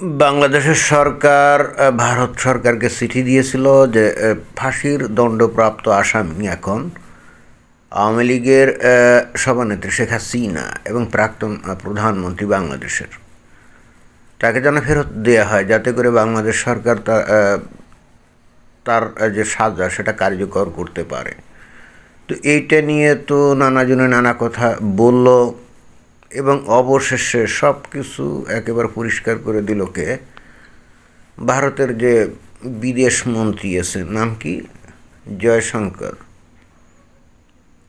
বাংলাদেশের সরকার ভারত সরকারকে চিঠি দিয়েছিল যে ফাঁসির দণ্ডপ্রাপ্ত আসামি এখন আওয়ামী লীগের সভানেত্রী শেখ হাসিনা এবং প্রাক্তন প্রধানমন্ত্রী বাংলাদেশের। তাকে যেন ফেরত দেওয়া হয়, যাতে করে বাংলাদেশ সরকার তার যে সাজা সেটা কার্যকর করতে পারে। তো এইটা নিয়ে তো নানাজনে নানা কথা বলল। এবং অবশেষে সব কিছু একেবারে পরিষ্কার করে দিল কে? ভারতের যে বিদেশ মন্ত্রী আছে, নাম কি? জয়শঙ্কর।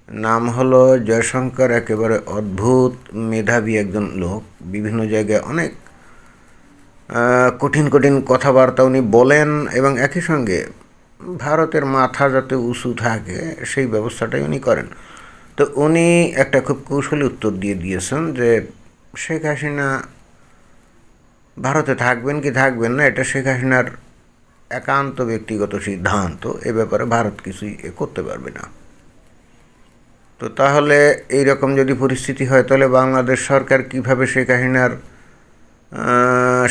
নাম হলো জয়শঙ্কর, একেবারে অদ্ভুত মেধাবী একজন লোক। বিভিন্ন জায়গায় অনেক কঠিন কঠিন কথাবার্তা উনি বলেন এবং একই সঙ্গে ভারতের মাথা যাতে উঁচু থাকে, সেই ব্যবস্থাটাই উনি করেন। তো উনি একটা খুব কৌশলী উত্তর দিয়ে দিয়েছেন যে শেখ হাসিনা ভারতে থাকবেন কি থাকবেন না, এটা শেখ হাসিনার একান্ত ব্যক্তিগত সিদ্ধান্ত, এ ব্যাপারে ভারত কিছুই এ করতে পারবে না। তো তাহলে এই রকম যদি পরিস্থিতি হয়, তাহলে বাংলাদেশ সরকার কীভাবে শেখ হাসিনার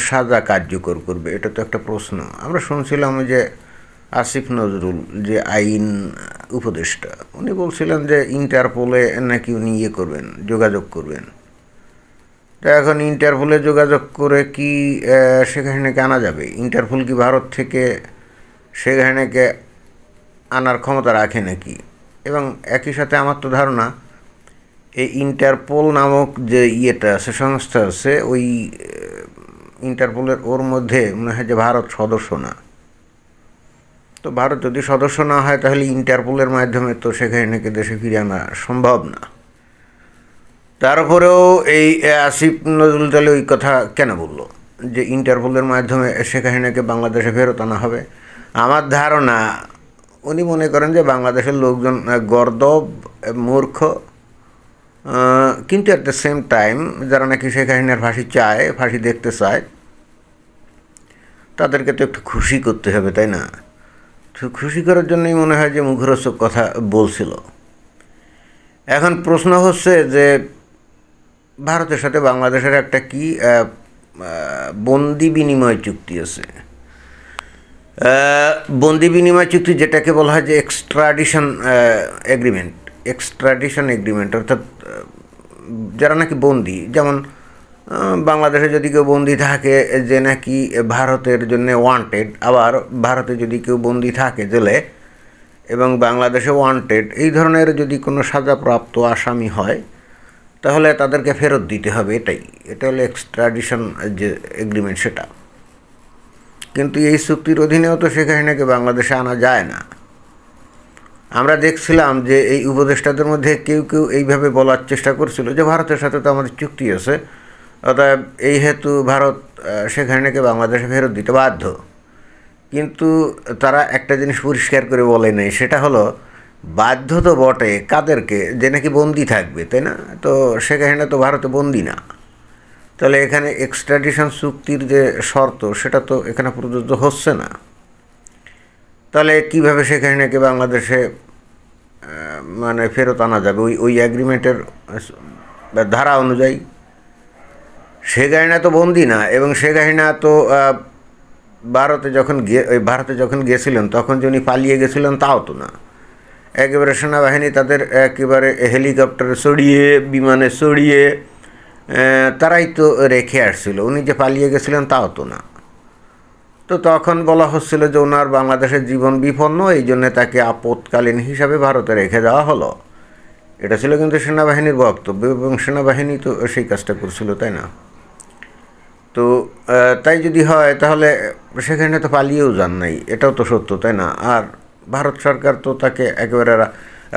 সাজা কার্যকর করবে? এটা তো একটা প্রশ্ন। আমরা শুনছিলাম যে আসিফ নজরুল যে আইন উপদেষ্টা, উনি বলছিলেন যে ইন্টারপোলে নাকি উনি ইয়ে করবেন, যোগাযোগ করবেন। তা এখন ইন্টারপোলে যোগাযোগ করে কি শেখ হাসিনাকে আনা যাবে? ইন্টারপোল কি ভারত থেকে শেখ হাসিনাকে আনার ক্ষমতা রাখে নাকি? এবং একই সাথে আমার তো ধারণা, এই ইন্টারপোল নামক যে ইয়েটা আছে, সংস্থা আছে, ওই ইন্টারপোলের ওর মধ্যে মনে হয় যে ভারত সদস্য না। তো ভারত যদি সদস্য না হয় তাহলে ইন্টারপোলের মাধ্যমে তো সেখানে দেশে ফিরে আনা সম্ভব না। তারপরেও এই আহ, আসিফ নজরুল তাহলে ওই কথা কেন বলল? যে ইন্টারপোলের মাধ্যমে শেখ হাসিনাকে বাংলাদেশে ফেরত আনা হবে। আমার ধারণা উনি মনে করেন যে বাংলাদেশের লোকজন গর্দব মূর্খ কিন্তু অ্যাট দ্য সেম টাইম যারা নাকি শেখ ফাঁসি চায় ফাঁসি দেখতে চায় তাদেরকে তো একটু খুশি করতে হবে তাই না? খুশি করার জন্যই মনে হয় যে মুখরোচক কথা বলছিল। এখন প্রশ্ন হচ্ছে যে ভারতের সাথে বাংলাদেশের একটা কি বন্দি বিনিময় চুক্তি আছে? বন্দি বিনিময় চুক্তি যেটাকে বলা হয় যে এক্সট্রাডিশন এগ্রিমেন্ট এক্সট্রাডিশন এগ্রিমেন্ট অর্থাৎ যারা নাকি বন্দি, যেমন বাংলাদেশে যদি কেউ বন্দি থাকে, যে নাকি ভারতের জন্য ওয়ান্টেড আবার ভারতে যদি কেউ বন্দি থাকে জেলে, এবং বাংলাদেশে ওয়ান্টেড এই ধরনের যদি কোনো সাজাপ্রাপ্ত আসামি হয়, তাহলে তাদেরকে ফেরত দিতে হবে এটাই। এটা হলো এক্সট্রাডিশন যে এগ্রিমেন্ট সেটা। কিন্তু এই চুক্তির অধীনেও তো শেখ হাসিনাকে বাংলাদেশে আনা যায় না। আমরা দেখছিলাম যে এই উপদেষ্টাদের মধ্যে কেউ কেউ এইভাবে বলার চেষ্টা করছিল যে ভারতের সাথে তো আমাদের চুক্তি আছে। অতএব এই হেতু ভারত শেখ বাংলাদেশে ফেরত দিতে বাধ্য। কিন্তু তারা একটা জিনিস পরিষ্কার করে বলে নেই, সেটা হলো বাধ্য তো বটে কাদেরকে যে নাকি বন্দি থাকবে, তাই না? তো সেখানে তো ভারতে বন্দি না। তাহলে এখানে এক্সট্রাডিশন চুক্তির যে শর্ত, সেটা তো এখানে প্রযোজ্য হচ্ছে না। তাহলে কীভাবে শেখ হাসিনাকে বাংলাদেশে মানে ফেরত আনা যাবে? ওই ওই অ্যাগ্রিমেন্টের ধারা অনুযায়ী শেখ হাসিনা তো বন্দি না, এবং শেখ হাসিনা তো ভারতে যখন গিয়ে ওই ভারতে যখন গিয়েছিলেন তখন যে উনি পালিয়ে গেছিলেন তাও তো না। একেবারে সেনাবাহিনী তাদের একেবারে হেলিকপ্টারে চড়িয়ে বিমানে চড়িয়ে তারাই তো রেখে আসছিল। উনি যে পালিয়ে গেছিলেন তাও তো না। তো তখন বলা হচ্ছিল যে ওনার বাংলাদেশের জীবন বিপন্ন, এই জন্য তাকে আপৎকালীন হিসাবে ভারতে রেখে দেওয়া হলো। এটা ছিল কিন্তু সেনাবাহিনীর বক্তব্য, এবং সেনাবাহিনী তো সেই কাজটা করছিল, তাই না? তো তাই যদি হয়, তাহলে সেখানে তো পালিয়েও যান নাই। এটাও তো সত্য, তাই না? আর ভারত সরকার তো তাকে একেবারে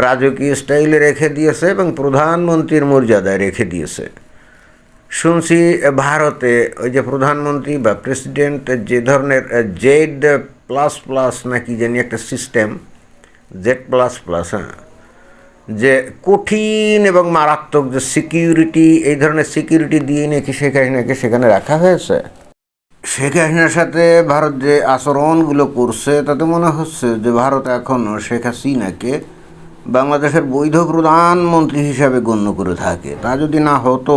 রাজকীয় স্টাইলে রেখে দিয়েছে এবং প্রধানমন্ত্রীর মর্যাদায় রেখে দিয়েছে। শুনছি ভারতে ওই যে প্রধানমন্ত্রী বা প্রেসিডেন্ট যে ধরনের জেড প্লাস প্লাস নাকি জানি একটা সিস্টেম, জেড প্লাস প্লাস হ্যাঁ। যে কঠিন এবং মারাত্মক যে সিকিউরিটি এই ধরনের সিকিউরিটি দিয়ে নাকি শেখ হাসিনাকে সেখানে রাখা হয়েছে। শেখ হাসিনার সাথে ভারত যে আচরণগুলো করছে, তাতে মনে হচ্ছে যে ভারত এখনও শেখ হাসিনাকে বাংলাদেশের বৈধ প্রধানমন্ত্রী হিসাবে গণ্য করে থাকে। তা যদি না হতো,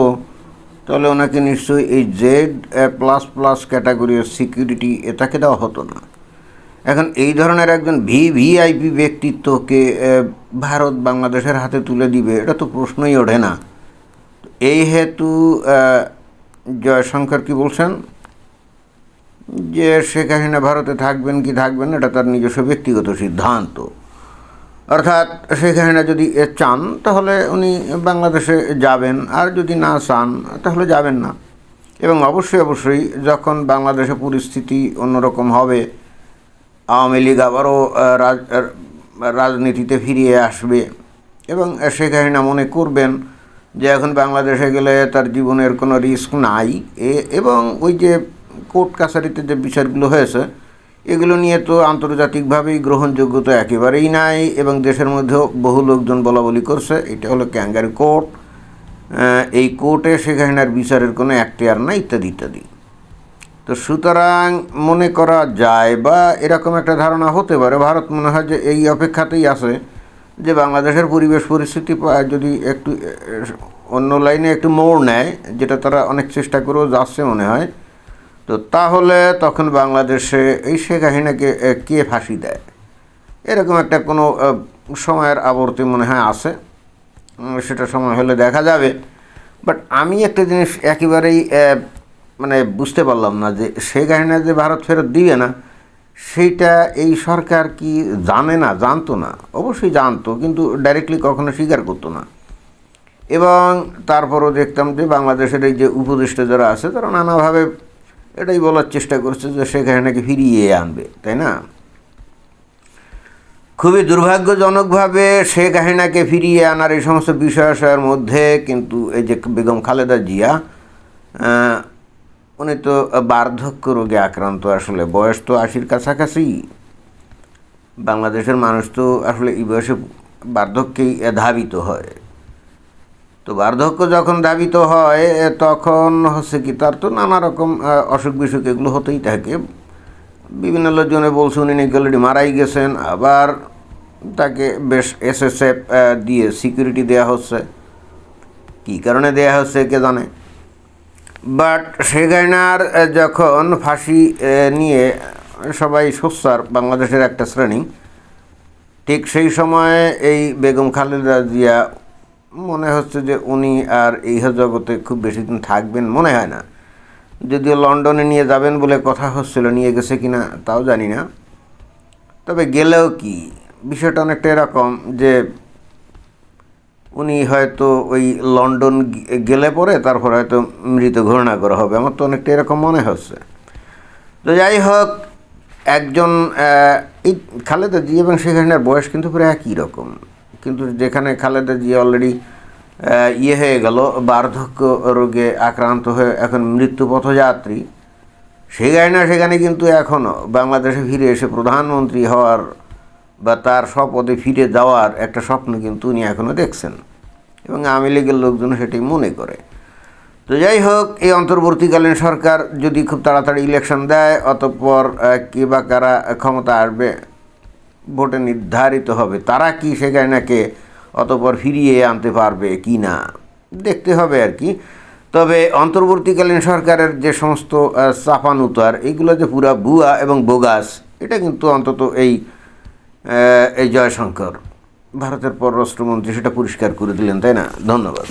তাহলে ওনাকে নিশ্চয়ই এই জেড প্লাস প্লাস ক্যাটাগরির সিকিউরিটি এটাকে দেওয়া হতো না। এখন এই ধরনের একজন ভি ভিআইপি ব্যক্তিত্বকে ভারত বাংলাদেশের হাতে তুলে দিবে, এটা তো প্রশ্নই ওঠে না। এই হেতু জয়শঙ্কর কি বলছেন? যে শেখ হাসিনা ভারতে থাকবেন কি থাকবেন, এটা তার নিজস্ব ব্যক্তিগত সিদ্ধান্ত। অর্থাৎ শেখ হাসিনা যদি চান, তাহলে উনি বাংলাদেশে যাবেন, আর যদি না চান, তাহলে যাবেন না। এবং অবশ্যই অবশ্যই যখন বাংলাদেশে পরিস্থিতি অন্যরকম হবে আওয়ামী লীগ আবারও রাজ- রাজনীতিতে ফিরিয়ে আসবে এবং হাসিনা মনে করবেন যে এখন বাংলাদেশে গেলে তার জীবনের কোনো রিস্ক নাই। এবং ওই যে কোর্ট কাছারিতে যে বিচারগুলো হয়েছে, এগুলো নিয়ে তো আন্তর্জাতিকভাবেই গ্রহণযোগ্যতা একেবারেই নাই এবং দেশের মধ্যেও বহু লোকজন বলা বলি করছে, এটা হলো ক্যাঙ্গারি কোর্ট। এই কোর্টে শেখ হাসিনার বিচারের কোনো এখতিয়ার নাই, ইত্যাদি ইত্যাদি। তো সুতরাং মনে করা যায় বা এরকম একটা ধারণা হতে পারে ভারত মনে হয় যে এই অপেক্ষাতেই আছে যে বাংলাদেশের পরিবেশ পরিস্থিতি যদি একটু অন্য লাইনে একটু মোড় নেয় যেটা তারা অনেক চেষ্টা করেও যাচ্ছে মনে হয় তো তাহলে তখন বাংলাদেশে এই হাসিনাকে এ, কে ফাঁসি দেয়? এরকম একটা কোনো সময়ের আবর্তে মনে হয় আছে সেটা সময় হলে দেখা যাবে বাট আমি একটা জিনিস একেবারেই মানে বুঝতে পারলাম না যে শেখ হাসিনা যে ভারত ফেরত দিবে না, সেইটা এই সরকার কি জানে না, জানতো না? অবশ্যই জানতো, কিন্তু ডাইরেক্টলি কখনো স্বীকার করতো না। এবং তারপরও দেখতাম যে বাংলাদেশের এই যে উপদেষ্টা যারা আছে, তারা নানাভাবে এটাই বলার চেষ্টা করছে যে শেখ হাসিনাকে ফিরিয়ে আনবে, তাই না? খুবই দুর্ভাগ্যজনকভাবে শেখ হাসিনাকে ফিরিয়ে আনার এই সমস্ত বিষয়াশয়ের মধ্যে কিন্তু এই যে বেগম খালেদা জিয়া উনি তো বার্ধক্য রোগে আক্রান্ত আসলে। বয়স তো আশির কাছাকাছি। বাংলাদেশের মানুষ তো আসলে এই বয়সে বার্ধক্যেই ধাবিত হয়। তো বার্ধক্য যখন ধাবিত হয় তখন হচ্ছে কি, তার তো নানা রকম অসুখ বিসুখ এগুলো হতেই থাকে। বিভিন্ন লোকজনে বলছে উনি নাকি অলরেডি মারাই গেছেন। আবার তাকে বেশ এসএসএফ দিয়ে সিকিউরিটি দেওয়া হচ্ছে। কী কারণে দেওয়া হচ্ছে কে জানে? বাট শেখ হাসিনার যখন ফাঁসি নিয়ে সবাই সোচ্চার বাংলাদেশের একটা শ্রেণি, ঠিক সেই সময়ে এই বেগম খালেদা জিয়া, মনে হচ্ছে যে উনি আর এই জগতে খুব বেশি দিন থাকবেন মনে হয় না। যদিও লন্ডনে নিয়ে যাবেন বলে কথা হচ্ছিল, নিয়ে গেছে কিনা তাও জানি না। তবে গেলেও কি? বিষয়টা অনেকটা এরকম যে উনি হয়তো ওই লন্ডন গেলে পরে তারপর হয়তো মৃত ঘোষণা করা হবে। আমার তো অনেকটা এরকম মনে হচ্ছে। তো যাই হোক, একজন এই খালেদা জি এবং শেখ হাসিনার বয়স কিন্তু প্রায় একই রকম। কিন্তু যেখানে খালেদা জি অলরেডি ইয়ে হয়ে গেল, বার্ধক্য রোগে আক্রান্ত হয়ে এখন মৃত্যু পথযাত্রী, শেখ হাসিনা সেখানে কিন্তু এখনও বাংলাদেশে ফিরে এসে প্রধানমন্ত্রী হওয়ার বা তার স্বপদে ফিরে যাওয়ার একটা স্বপ্ন কিন্তু উনি এখনও দেখছেন। এবং আওয়ামী লীগের লোকজন সেটি মনে করে। তো যাই হোক, এই অন্তর্বর্তীকালীন সরকার যদি খুব তাড়াতাড়ি ইলেকশন দেয়, অতঃপর কে বা কারা ক্ষমতা আসবে, ভোটে নির্ধারিত হবে, তারা কি সেখানে নাকি অতঃপর ফিরিয়ে আনতে পারবে কি না, দেখতে হবে আর কি। তবে অন্তর্বর্তীকালীন সরকারের যে সমস্ত চাপানুতার এইগুলো যে পুরা ভুয়া এবং বোগাস, এটা কিন্তু অন্তত এই এই জয়শঙ্কর ভারতের পররাষ্ট্রমন্ত্রী সেটা পরিষ্কার করে দিলেন তাই না? ধন্যবাদ।